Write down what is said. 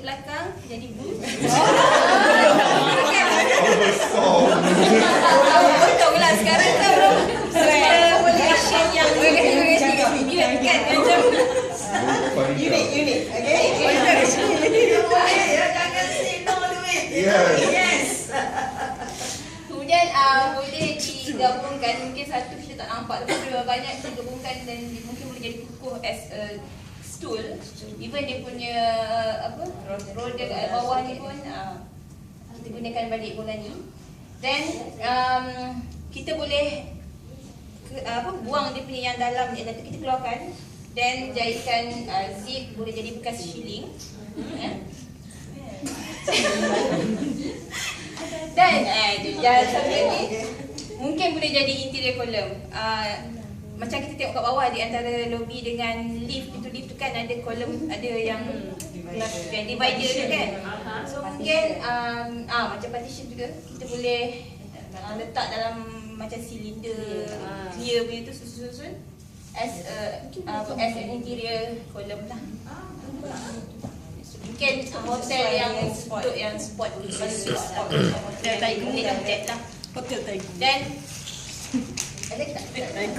ke belakang jadi blue. Untunglah sekarang kan Fashion yang Kan macam Unik, unik. Okay? Jangan say no to it. Yes. Kemudian uh, boleh digabungkan Mungkin satu kita tak nampak Tapi dia banyak digabungkan Dan mungkin boleh jadi kukuh as a stool Even dia punya apa Roda kat bawah ni pun uh, Kita gunakan balik bola ni Then um, Kita boleh ke, apa buang dia punya yang dalam ni tu kita keluarkan Then jahitkan uh, zip Boleh jadi bekas shilling Eh? Dan eh tu jangan satu lagi mungkin boleh jadi interior column. Uh, macam kita tengok kat bawah di antara lobby dengan lift itu lift tu kan ada kolom ada yang yang divider tu kan. So mungkin um, ah macam partition juga kita boleh uh, letak dalam macam silinder clear punya tu susun-susun. As a uh, as an interior column lah. Mungkin hotel yang untuk yang spot spot hotel tycoon ni objek lah. Hotel Tycoon. Dan ada tak? Right?